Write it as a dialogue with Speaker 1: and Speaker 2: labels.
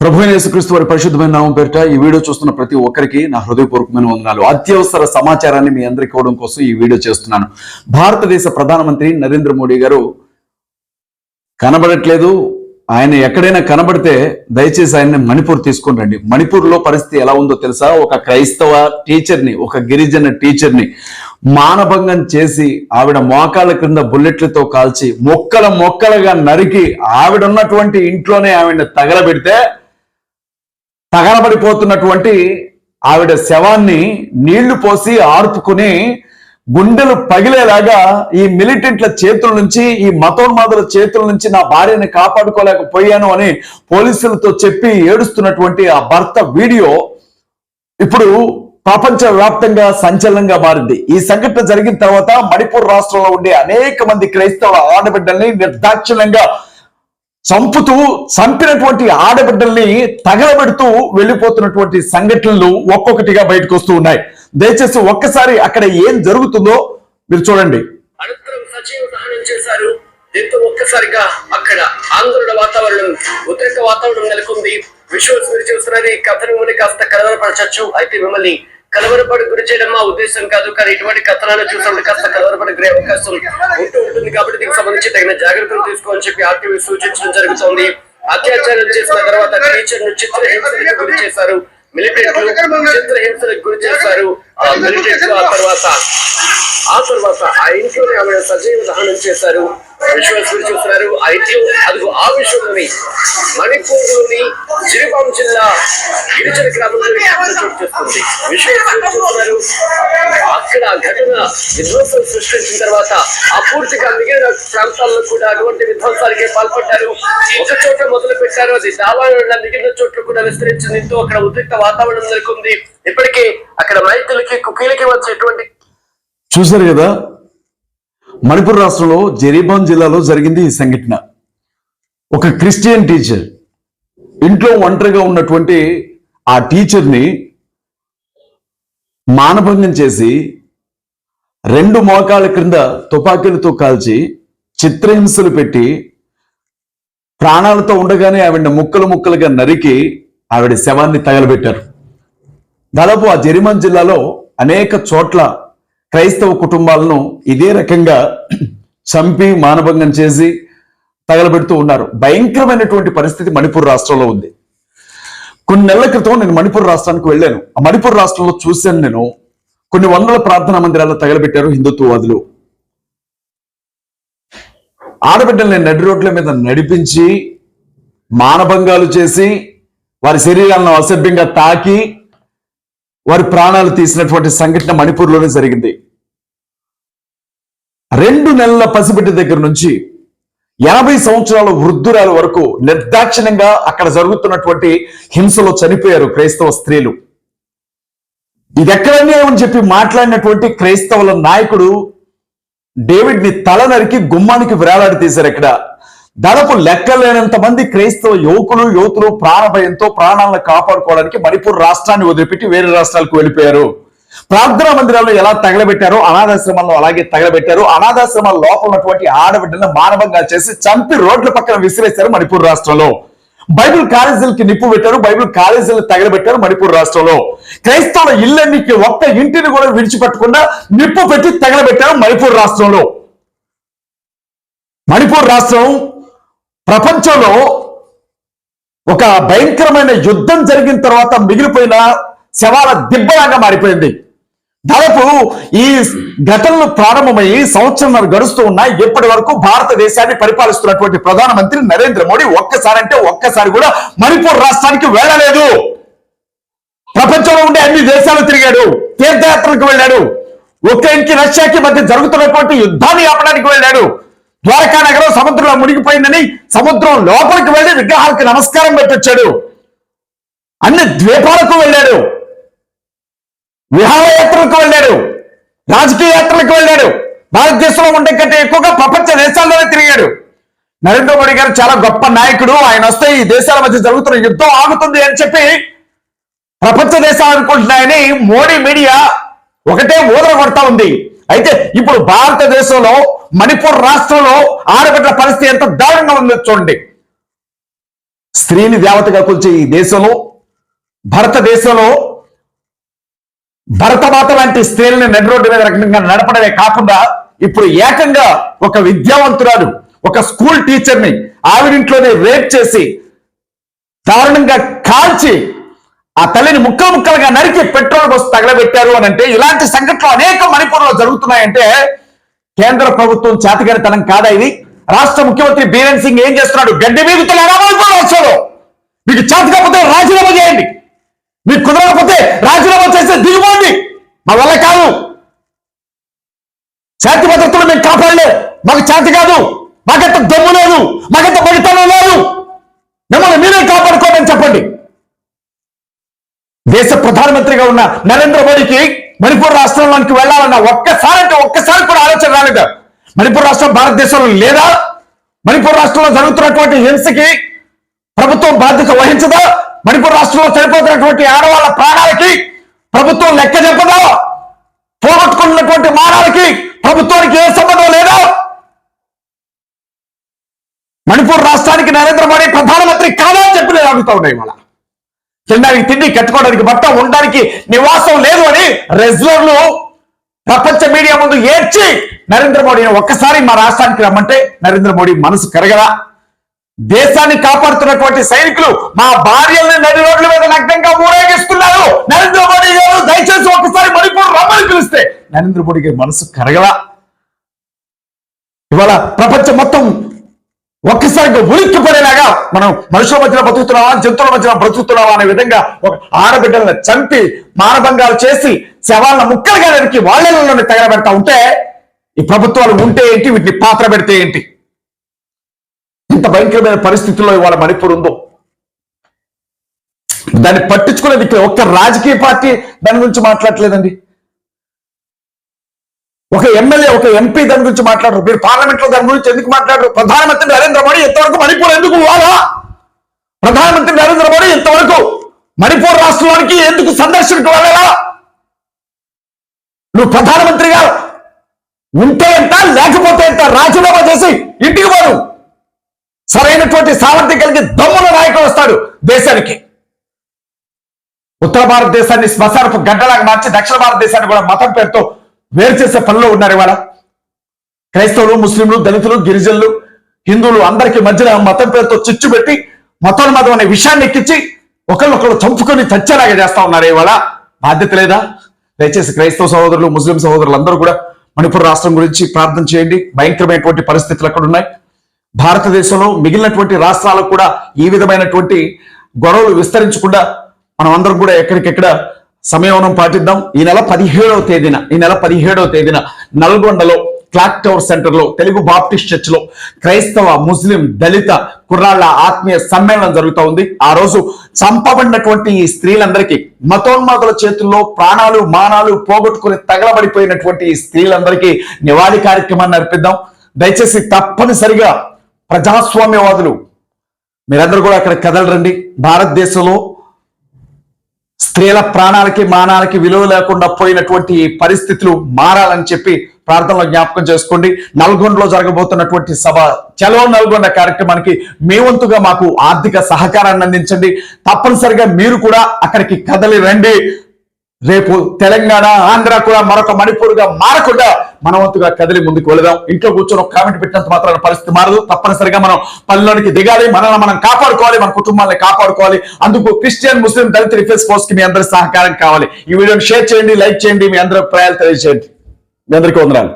Speaker 1: ప్రభు యేసుక్రీస్తు వారి పరిశుద్ధమైన నామం పేరిట ఈ వీడియో చూస్తున్న ప్రతి ఒక్కరికి నా హృదయపూర్వకమైన వందనాలు. అత్యవసర సమాచారాన్ని మీ అందరికి ఇవ్వడం కోసం ఈ వీడియో చేస్తున్నాను. భారతదేశ ప్రధానమంత్రి నరేంద్ర మోడీ గారు కనబడట్లేదు. ఆయన ఎక్కడైనా కనబడితే దయచేసి ఆయన్ని మణిపూర్ తీసుకుని రండి. మణిపూర్లో పరిస్థితి ఎలా ఉందో తెలుసా? ఒక క్రైస్తవ టీచర్ని ఒక గిరిజన టీచర్ని మానభంగం చేసి ఆవిడ మోకాళ్ళ క్రింద బుల్లెట్లతో కాల్చి మొక్కల మొక్కలుగా నరికి ఆవిడ ఉన్నటువంటి ఇంట్లోనే ఆవిడ తగలబెడితే తగలబడిపోతున్నటువంటి ఆవిడ శవాన్ని నీళ్ళు పోసి ఆర్పుకుని గుండెలు పగిలేలాగా ఈ మిలిటెంట్ల చేతుల నుంచి ఈ మతోన్మాదుల చేతుల నుంచి నా భార్యని కాపాడుకోలేకపోయాను అని పోలీసులతో చెప్పి ఏడుస్తున్నటువంటి ఆ భర్త వీడియో ఇప్పుడు ప్రపంచ వ్యాప్తంగా సంచలనంగా మారింది. ఈ సంఘటన జరిగిన తర్వాత మణిపూర్ రాష్ట్రంలో ఉండే అనేక మంది క్రైస్తవ ఆడబిడ్డల్ని నిర్దాక్షిణ్యంగా చంపుతూ చంపినటువంటి ఆడబిడ్డల్ని తగలబెడుతూ వెళ్ళిపోతున్నటువంటి సంఘటనలు ఒక్కొక్కటిగా బయటకు వస్తూ ఉన్నాయి. దయచేసి ఒక్కసారి అక్కడ ఏం జరుగుతుందో మీరు చూడండి.
Speaker 2: అనంతరం సజీవ దహనం చేశారు. దీంతో ఒక్కసారిగా అక్కడ ఆందోళన వాతావరణం ఉద్రిక్త వాతావరణం నెలకొంది. విజువల్స్ మీరు చూస్తున్నారు కథను కాస్త కలవరపరచచ్చు అయితే మిమ్మల్ని కలవరపడి గురి చేయడం మా ఉద్దేశం కాదు కానీ ఇటువంటి కథనాలు చూసినప్పుడు కాస్త కలవరపడి గురే అవకాశం ఉంటూ ఉంటుంది కాబట్టి దీనికి సంబంధించి తగిన జాగ్రత్తలు తీసుకోవాలని చెప్పి ఆర్టీవీ సూచించడం జరుగుతోంది. అత్యాచారం చేసిన తర్వాత టీచర్ను చిత్రహింసలకు గురి చేశారు. మిలిటెంట్లు చిత్రహింసలకు గురి చేశారు. ఆ మిలిటెంట్లు ఆ తర్వాత ఆ తర్వాత ఆ ఇంట్లోనే ఆమె సజీవ దహనం చేశారు. విశ్వాస్ గురి చూస్తున్నారు. ఆ ఇంట్లో అది ఆ విషయం మణిపూర్లోని జిరిపాం జిల్లా గిరిజన గ్రామంలో చేస్తుంది విశ్వాస్ అక్కడ ఘటన విధ్వంసం సృష్టించిన తర్వాత అపూర్తిగా మిగిలిన ప్రాంతాల్లో కూడా అటువంటి విధ్వంసాలకే పాల్పడ్డారు. ఒక చోట మొదలు పెట్టారు. అది దావాడ మిగిలిన చోట్ల కూడా విస్తరించింది. అక్కడ ఉద్రిక్త వాతావరణం నెలకొంది. ఇప్పటికే అక్కడ రైతులకి కుకీలకి వచ్చేటువంటి
Speaker 1: చూశారు కదా? మణిపూర్ రాష్ట్రంలో జరీబాన్ జిల్లాలో జరిగింది ఈ సంఘటన. ఒక క్రిస్టియన్ టీచర్ ఇంట్లో ఒంటరిగా ఉన్నటువంటి ఆ టీచర్ని మానభంగం చేసి రెండు మోకాల క్రింద తుపాకీలతో కాల్చి చిత్రహింసలు పెట్టి ప్రాణాలతో ఉండగానే ఆవిడ ముక్కలు ముక్కలుగా నరికి ఆవిడ శవాన్ని తగలబెట్టారు. దాదాపు ఆ జరిమాన్ జిల్లాలో అనేక చోట్ల క్రైస్తవ కుటుంబాలను ఇదే రకంగా చంపి మానభంగం చేసి తగలబెడుతూ ఉన్నారు. భయంకరమైనటువంటి పరిస్థితి మణిపూర్ రాష్ట్రంలో ఉంది. కొన్ని నెలల క్రితం నేను మణిపూర్ రాష్ట్రానికి వెళ్ళాను. ఆ మణిపూర్ రాష్ట్రంలో చూశాను నేను. కొన్ని వందల ప్రార్థనా మందిరాలు తగలబెట్టారు హిందుత్వవాదులు. ఆడబిడ్డల్ని నడి రోడ్ల మీద నడిపించి మానభంగాలు చేసి వారి శరీరాలను అసభ్యంగా తాకి వారి ప్రాణాలు తీసినటువంటి సంఘటన మణిపూర్లోనే జరిగింది. రెండు నెలల పసిబిడ్డ దగ్గర నుంచి ఎనభై సంవత్సరాల వృద్ధురాల వరకు నిర్దాక్షిణ్యంగా అక్కడ జరుగుతున్నటువంటి హింసలో చనిపోయారు క్రైస్తవ స్త్రీలు. ఇది ఎక్కడనే అని చెప్పి మాట్లాడినటువంటి క్రైస్తవుల నాయకుడు డేవిడ్ని తల నరికి గుమ్మానికి వేలాడి తీశారు ఇక్కడ. దాదాపు లెక్కలేనంత మంది క్రైస్తవ యువకులు యువతులు ప్రాణ భయంతో ప్రాణాలను కాపాడుకోవడానికి మణిపూర్ రాష్ట్రాన్ని వదిలిపెట్టి వేరే రాష్ట్రాలకు వెళ్ళిపోయారు. ప్రార్థనా మందిరాల్లో ఎలా తగలబెట్టారో అనాథాశ్రమాల్లో అలాగే తగలబెట్టారు. అనాథాశ్రమాల లోపల ఉన్నటువంటి ఆడబిడ్డలను మానవంగా చేసి చంపి రోడ్ల పక్కన విసిరేశారు మణిపూర్ రాష్ట్రంలో. బైబిల్ కాలేజీలకి నిప్పు పెట్టారు బైబిల్ కాలేజీలు తగలబెట్టారు మణిపూర్ రాష్ట్రంలో. క్రైస్తవుల ఇళ్ళన్నికి ఒక్క ఇంటిని కూడా విడిచిపెట్టకుండా నిప్పు పెట్టి తగలబెట్టారు మణిపూర్ రాష్ట్రంలో. మణిపూర్ రాష్ట్రం ప్రపంచంలో ఒక భయంకరమైన యుద్ధం జరిగిన తర్వాత మిగిలిపోయిన శవాల దిబ్బలాగా మారిపోయింది. దాదాపు ఈ ఘటనలు ప్రారంభమయ్యి సంవత్సరంలో గడుస్తూ ఉన్నాయి. ఇప్పటి వరకు భారతదేశాన్ని పరిపాలిస్తున్నటువంటి ప్రధానమంత్రి నరేంద్ర మోడీ ఒక్కసారి అంటే ఒక్కసారి కూడా మణిపూర్ రాష్ట్రానికి వెళ్ళలేదు. ప్రపంచంలో ఉండే అన్ని దేశాలు తిరిగాడు. తీర్థయాత్రలకు వెళ్ళాడు. ఉక్రెయిన్కి రష్యాకి మధ్య జరుగుతున్నటువంటి యుద్ధాన్ని ఆపడానికి వెళ్ళాడు. ద్వారకా నగరం సముద్రంలో మునిగిపోయిందని సముద్రం లోపలికి వెళ్ళి విగ్రహాలకు నమస్కారం పెట్టొచ్చాడు. అన్ని ద్వీపాలకు వెళ్ళాడు. విహారయాత్రలకు వెళ్ళాడు. రాజకీయ యాత్రలకు వెళ్ళాడు. భారతదేశంలో ఉండే కంటే ఎక్కువగా ప్రపంచ దేశాల్లోనే తిరిగాడు. నరేంద్ర మోడీ గారు చాలా గొప్ప నాయకుడు. ఆయన వస్తే ఈ దేశాల మధ్య జరుగుతున్న యుద్ధం ఆగుతుంది అని చెప్పి ప్రపంచ దేశాలు అనుకుంటున్నాయని మోడీ మీడియా ఒకటే ఊదర కొడతా ఉంది. అయితే ఇప్పుడు భారతదేశంలో మణిపూర్ రాష్ట్రంలో ఆడబిడ్డల పరిస్థితి ఎంత దారుణంగా ఉందో చూడండి. స్త్రీని దేవతగా కొలిచే ఈ దేశంలో భారతదేశంలో భరతమాత లాంటి స్త్రీలని నడి రోడ్డు మీద రకంగా నడపడమే కాకుండా ఇప్పుడు ఏకంగా ఒక విద్యావంతురాలు ఒక స్కూల్ టీచర్ని ఆవిడింట్లోనే రేప్ చేసి దారుణంగా కాల్చి ఆ తల్లిని ముక్కలు ముక్కలుగా నరికి పెట్రోల్ బస్సు తగలబెట్టారు అని అంటే ఇలాంటి సంఘటనలు అనేక మణిపూర్లో జరుగుతున్నాయంటే కేంద్ర ప్రభుత్వం చేతగానితనం కాదా ఇది? రాష్ట్ర ముఖ్యమంత్రి బీరేన్ సింగ్ ఏం చేస్తున్నాడు? గడ్డి మీగుతున్నారా మణిపూర్ రాష్ట్రంలో. మీకు చేతకపోతే రాజీనామా చేయండి. మీకు కుదరకపోతే రాజీనామా చేస్తే దిగిపోండి మా వల్ల కాదు. శాంతి భద్రతలు మేము కాపాడలేదు మాకు శాంతి కాదు. మాకంత దమ్ము లేదు. మాకంత మడితనం లేదు. మిమ్మల్ని మీరే కాపాడుకోమని చెప్పండి. దేశ ప్రధానమంత్రిగా ఉన్న నరేంద్ర మోడీకి మణిపూర్ రాష్ట్రంలోకి వెళ్ళాలన్న ఒక్కసారి అంటే ఒక్కసారి కూడా ఆలోచన రాలేదు? మణిపూర్ రాష్ట్రం భారతదేశంలో లేదా? మణిపూర్ రాష్ట్రంలో జరుగుతున్నటువంటి హింసకి ప్రభుత్వం బాధ్యత వహించదా? మణిపూర్ రాష్ట్రంలో చనిపోతున్నటువంటి ఆడవాళ్ళ ప్రాణాలకి ప్రభుత్వం లెక్క చెప్పదో పోగొట్టుకున్నటువంటి మానాలకి ప్రభుత్వానికి ఏ సంబంధం లేదో మణిపూర్ రాష్ట్రానికి నరేంద్ర మోడీ ప్రధానమంత్రి కాదని అని చెప్పి నేను అడుగుతా ఉన్నాయి ఇవాళ. తినడానికి తిండి కట్టుకోవడానికి బట్ట ఉండడానికి నివాసం లేదు అని రెజ్లర్లు ప్రపంచ మీడియా ముందు ఏడ్చి నరేంద్ర మోడీని ఒక్కసారి మా రాష్ట్రానికి రమ్మంటే నరేంద్ర మోడీ మనసు కరగదా దేశాన్ని కాపాడుతున్నటువంటి సైనికులు మా భార్యల్ని నడి రోడ్ల మీద నగ్నంగా ఊరేగిస్తున్నారు. నరేంద్ర మోడీ గారు దయచేసి ఒకసారి మణిపూర్ రమ్మని పిలిస్తే నరేంద్ర మోడీ గారి మనసు కరగలా. ఇవాళ ప్రపంచం మొత్తం ఒక్కసారిగా ఉలిక్కి పడేలాగా మనం మనుషుల మధ్యన బ్రతుకుతున్నావా జంతువుల మధ్యన బ్రతుకుతున్నావా అనే విధంగా ఒక ఆడబిడ్డలను చంపి మానభంగాలు చేసి శవాలను ముక్కలుగా నరికి వాళ్ళని తగలబెడతా ఉంటే ఈ ప్రభుత్వాలు ఉంటే ఏంటి? వీటిని పాత్ర పెడితే ఏంటి? ఇంత భయంకరమైన పరిస్థితుల్లో ఇవాళ మణిపూర్ ఉందో? దాన్ని పట్టించుకునేది ఇక్కడ ఒక్క రాజకీయ పార్టీ దాని గురించి మాట్లాడలేదండి. ఒక ఎమ్మెల్యే ఒక ఎంపీ దాని గురించి మాట్లాడరు. మీరు పార్లమెంట్లో దాని గురించి ఎందుకు మాట్లాడరు? ప్రధానమంత్రి నరేంద్ర మోడీ ఇంతవరకు మణిపూర్ ఎందుకు పోవాలా ప్రధానమంత్రి నరేంద్ర మోడీ ఇంతవరకు మణిపూర్ రాష్ట్రానికి ఎందుకు సందర్శనకు వెళ్ళాలా నువ్వు ప్రధానమంత్రిగా ఉంటే ఎంత లేకపోతే ఎంత రాజీనామా చేసి ఇంటికి పోను. సరైనటువంటి సామర్థ్యం కలిగి దమ్ముల నాయకుడు వస్తాడు దేశానికి. ఉత్తర భారతదేశాన్ని శ్మశానపు గడ్డలాగా మార్చి దక్షిణ భారతదేశాన్ని కూడా మతం పేరుతో వేరు చేసే పనిలో ఉన్నారు ఇవాళ. క్రైస్తవులు ముస్లింలు దళితులు గిరిజనులు హిందువులు అందరికీ మధ్యన మతం పేరుతో చిచ్చు పెట్టి మతం అనే విషయాన్ని ఎక్కించి ఒకరినొకరు చంపుకొని చచ్చేలాగా చేస్తా ఉన్నారు ఇవాళ. బాధ్యత లేదా? దయచేసి క్రైస్తవ సహోదరులు ముస్లిం సహోదరులు అందరూ కూడా మణిపూర్ రాష్ట్రం గురించి ప్రార్థన చేయండి. భయంకరమైనటువంటి పరిస్థితులు అక్కడ ఉన్నాయి భారతదేశంలో మిగిలినటువంటి రాష్ట్రాలకు కూడా ఈ విధమైనటువంటి గొడవలు విస్తరించకుండా మనం అందరం కూడా ఎక్కడికెక్కడ సమయవనం పాటిద్దాం. ఈ నెల పదిహేడవ తేదీన ఈ నెల పదిహేడవ తేదీన నల్గొండలో క్లాక్ టవర్ సెంటర్లో తెలుగు బాప్టిస్ట్ చర్చ్లో క్రైస్తవ ముస్లిం దళిత కుర్రాళ్ళ ఆత్మీయ సమ్మేళనం జరుగుతూ ఉంది. ఆ రోజు చంపబడినటువంటి ఈ స్త్రీలందరికీ మతోన్మాదుల చేతుల్లో ప్రాణాలు మానాలు పోగొట్టుకుని తగలబడిపోయినటువంటి ఈ స్త్రీలందరికీ నివాళి కార్యక్రమాన్ని అర్పిద్దాం. దయచేసి తప్పనిసరిగా ప్రజాస్వామ్యవాదులు. మీరందరూ కూడా అక్కడ కదలరండి. భారతదేశంలో స్త్రీల ప్రాణాలకి మానాలకి విలువ లేకుండా పోయినటువంటి పరిస్థితులు మారాలని చెప్పి ప్రార్థనలో జ్ఞాపకం చేసుకోండి. నల్గొండలో జరగబోతున్నటువంటి సభ చలో నల్గొండ కార్యక్రమానికి మీ వంతుగా మాకు ఆర్థిక సహకారాన్ని అందించండి. తప్పనిసరిగా మీరు కూడా అక్కడికి కదలి రండి. రేపు తెలంగాణ ఆంధ్ర కూడా మరొక మణిపూర్గా మారకుండా మన వంతుగా కదిలి ముందుకు వెళదాం. ఇంట్లో కూర్చొని ఒక కామెంట్ పెట్టినంత మాత్రాన పరిస్థితి మారదు. తప్పనిసరిగా మనం పనిలోనికి దిగాలి మనల్ని మనం కాపాడుకోవాలి మన కుటుంబాన్ని కాపాడుకోవాలి. అందుకు క్రిస్టియన్ ముస్లిం దళిత రిఫెన్స్ ఫోర్స్కి మీ అందరి సహకారం కావాలి. ఈ వీడియోని షేర్ చేయండి లైక్ చేయండి మీ అందరి ప్రయాలు తెలియజేయండి. మీ అందరికీ వందనాలు.